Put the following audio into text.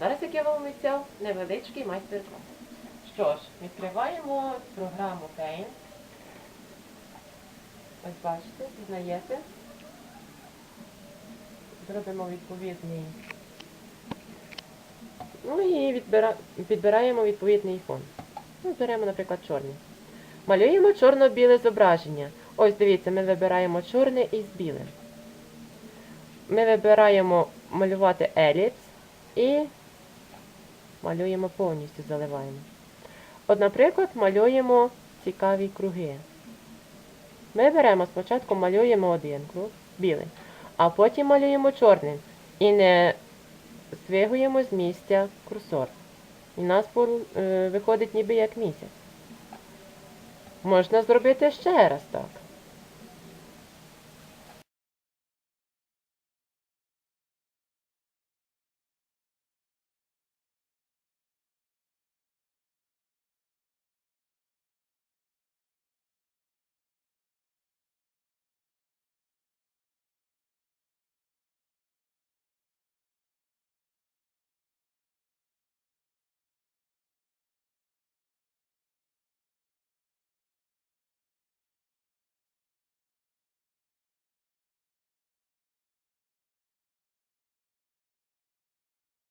як я вам обіцяв, невеличкий майстер-клас. Що ж, відкриваємо програму Paint. Ось бачите, пізнаєте. Зробимо відповідний. Ну і відбира... підбираємо відповідний фон. Ну, беремо, наприклад, чорний. Малюємо чорно-біле зображення. Ось дивіться, ми вибираємо чорне із білим. Ми вибираємо малювати еліпс і малюємо повністю, заливаємо. От, наприклад, малюємо цікаві круги. Ми беремо спочатку малюємо один круг, білий, а потім малюємо чорним. І не здвигуємо з місця курсор. І у нас е, виходить ніби як місяць. Можна зробити ще раз так.